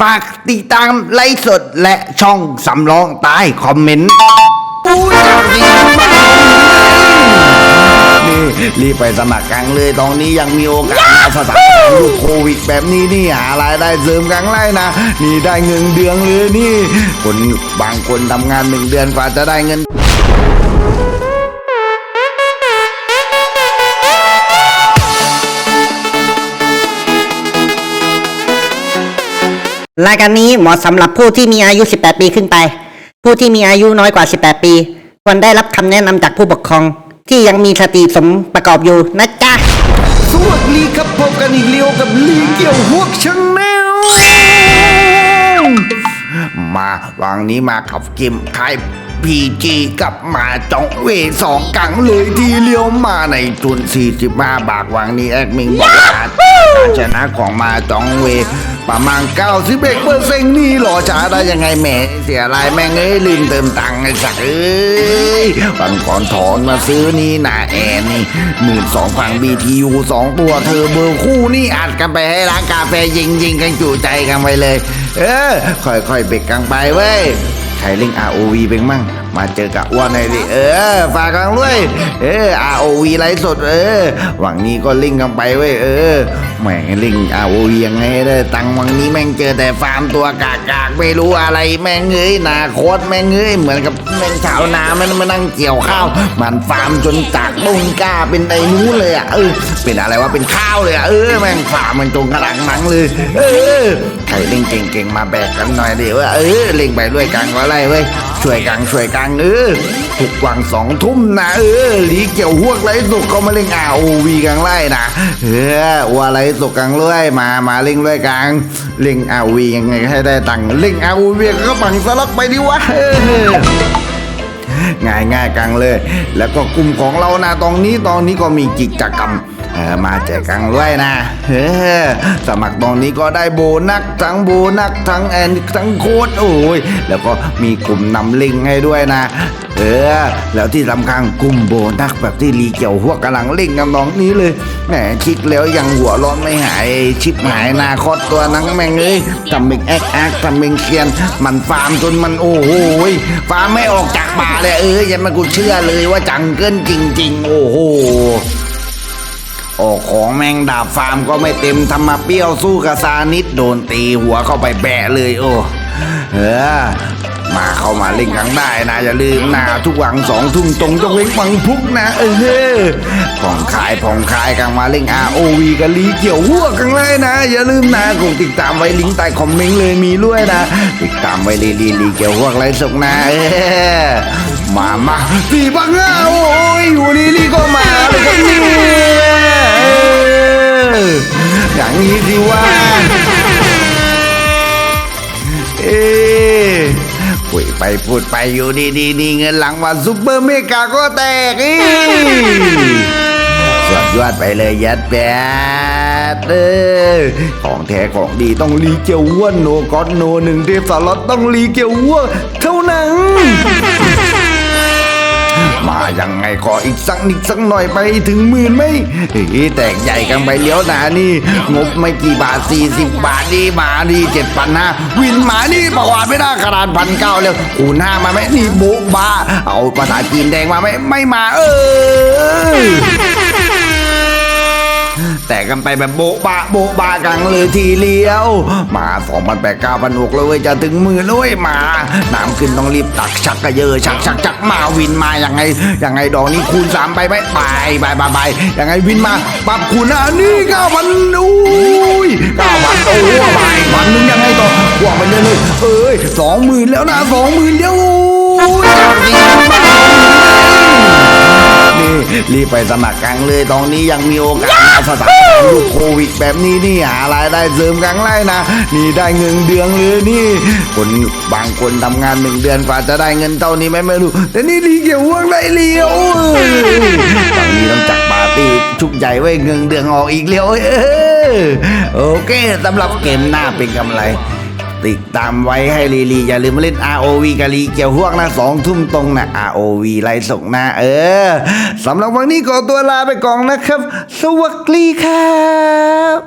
ฝากติดตามไลฟ์สดและช่องสำรองใต้คอมเมนต์อู้จังดีมากนี่รีบไปสมัครกันเลยตอนนี้ยังมีโอกาสมาสถานการณ์ยุคโควิดแบบนี้นี่หารายได้เสริมกันไล่นะ นี่ได้เงินเดือนเลยนี่ คนบางคนทำงานหนึ่งเดือนกว่าจะได้เงิน รายการนี้เหมาะสำหรับผู้ที่มีอายุ 18 ปีขึ้นไป ผู้ที่มีอายุน้อยกว่า 18 ปี ควรได้รับคำแนะนำจากผู้ปกครอง ที่ยังมีสติสมประกอบอยู่นะจ๊ะ สวัสดีครับพบกันอีกเลียวกับลีเกี่ยวหวกชาแนลมาวังนี้มากับเกมคายพีจีกับมาจองเวสองกังเลยทีเลียวมาในทุน45 บาทวังนี้แอดมิงบอกว่า การชนะของมาจองเวประมาณ91เปอร์เซ็นต์นี่หรอช้าได้ยังไงแหม่เสียรายแม่งเอ้ยลืมเติมตังค์ไอ้สักเอ้ยบังก่อนถอนมาซื้อนี่นาแอร์นี่หมื่นสองพันบีทียูสองตัวเธอเบอร์คู่นี่อัดกันไปให้ร้านกาแฟยิงยิงกันจุใจกันไปเลย เออ ค่อยๆเบรกกันไปเว้ยใครเล่น ROV เป็นมั่งมาเจอกับอ้วนหน่อยดิเออฝากกันด้วย เออ ROV ไลฟ์สดเออ หวังนี้ก็ลิงก์กันไปเว้ยเออ แหม่งลิงก์ ROV ยังไงได้ตังวังนี้แม่งเจอแต่ฟาร์มตัวกากากๆไม่รู้อะไรแม่งเอ้ยนาโคตรแม่งเอ้ยเหมือนกับแม่งชาวนามันมานั่งเกี่ยวข้าว มันฟาร์มจนจากต้นกล้าเป็นไอ้นู้นเลยอะเออเป็นอะไรวะเป็นข้าวเลยอะเออแม่งฟาร์มมันจงกระดังมังเลยเออใครเล่นเก่งๆมาแบกกันหน่อยดิว่าเออเล่นไปด้วยกันก็ไรเว้ยช่วยกันช่วยกันเออทุกวันสองทุ่มนะเออหลีเกี่ยวหวกไรสุกก็มาเล่น ROV กันไล่นะเออว่าไรสุกกังเรื่อยมามาเล่นด้วยกันเล่น ROV ยังไงให้ได้ตังลิงอาวีก็ฝังสลักไปดิวะง่ายง่ายกังเลย แล้วก็กลุ่มของเรานะตรงนี้ตอนนี้ก็มีกิจกรรม เออมาแจกกันด้วยนะเออสมัครตอนนี้ก็ได้โบนัสทั้งโบนัสทั้งแอนทั้งโค้ดโอ้ยแล้วก็มีกลุ่มนำลิงให้ด้วยนะ เออ แล้วที่สำคัญกลุ่มโบนัสแบบที่รีเกี่ยวหัวกำลังเล่นกันตรงนี้เลยแหมคิดแล้วยังหัวร้อนไม่หาย ชิบหายนาคอดตัวนังแม่งเอ้ยทำเป็นแอ๊กแอ๊กทำเป็นเคียน มันฟาร์มจนมันโอ้โหยฟาร์มไม่ออกจากป่าเลยเออยังมากูเชื่อเลยว่าจังเกินจริง ๆ โอ้โห โอ้ของแมงดาบฟาร์มก็ไม่เต็มทำมาเปรี้ยวสู้กับซานิดโดนตีหัวเข้าไปแบะเลยโอ้เออมาเข้ามาเล่นกันได้นะอย่าลืมนะทุกวันสองทุ่มตรงจงเว้นฟังพุกนะเออผ่องคลายผ่องคลายกันมาเล่น ROV กันลีเกี่ยวหัวกันเลยนะ อย่าลืมนะกดติดตามไว้ลิงก์ใต้คอมเมนต์เลยมีด้วยนะ ติดตามไว้ลีลีลีเกี่ยวหัวไรสกนะเออมามาสี่บังอะโอ้ยอยู่ลีลีก็มาเลยครับ อย่างนี้สิว่า เอ๊ะคุยไปพูดไปอยู่ดีๆนี่เงินหลังวันซุปเปอร์เมกาก็แตกอีสุดยอดไปเลยยัดแปดเออของแท้ของดีต้องรีเกียวอ้วนโนก็อตโนหนึ่งเทพสล็อตต้องรีเกียวอ้วนเท่านั้น มายังไงขออีกสักนิดสักหน่อยไปถึงหมื่นไหมเฮ้แตกใหญ่กันไปเลี้ยวหนานี่ งบไม่กี่บาท 40 บาทนี่มานี่เจ็ดพันห้าวินมานี่ประวัติไม่ได้ขนาดพันเก้าเลยคูณห้ามาไหมนี่โบ๊ะบ้า เอาภาษาจีนแดงมาไหมไม่มาเออ แต่กันไปแบบโบ๊ะบะโบ๊ะบะกันเลยทีเดียว มาสองพันแปดเก้าพันหกเลยเว้ยจะถึงมือเลยมา น้ำขึ้นต้องรีบตักชักกระเยอชักชักชักมาวินมาอยังไงอยังไงดอกนี้คูณสามไปไหมไปไปไปไปยังไงวินมาปรับคูณอะนี่เก้าพันอุ้ยเก้าพันโอ้โหไปพันหนึงยังไงต่อบวกไปเลยเลยเอ้ยสองหมื่นแล้วนะสองหมื่นเดียวโอ้ย รีบไปสมัครกันเลยตอนนี้ยังมีโอกาสมาสถานการณ์ยุคโควิดแบบนี้นี่หารายได้เสริมกันไล่นะ นี่ได้เงินเดือนเลยนี่คนบางคนทำงานหนึ่งเดือนกว่าจะได้เงินเท่านี้ไหมไม่รู้ แต่นี่รีเกี่ยวว่างได้เลี้ยวเอ้ยตอนนี้ต้องจัดปาร์ตี้ชุกใหญ่ไว้เงินเดือนออกอีกเลี้ยวเออโอเคสำหรับเกมหน้าเป็นกำไร ติดตามไว้ให้ลีลีอย่าลืมมาเล่น ROV กะลีเกี่ยวห่วงนะสองทุ่มตรงนะ ROV ไล่ส่งนะเออสำหรับวันนี้ขอตัวลาไปก่อนนะครับ สวัสดีครับ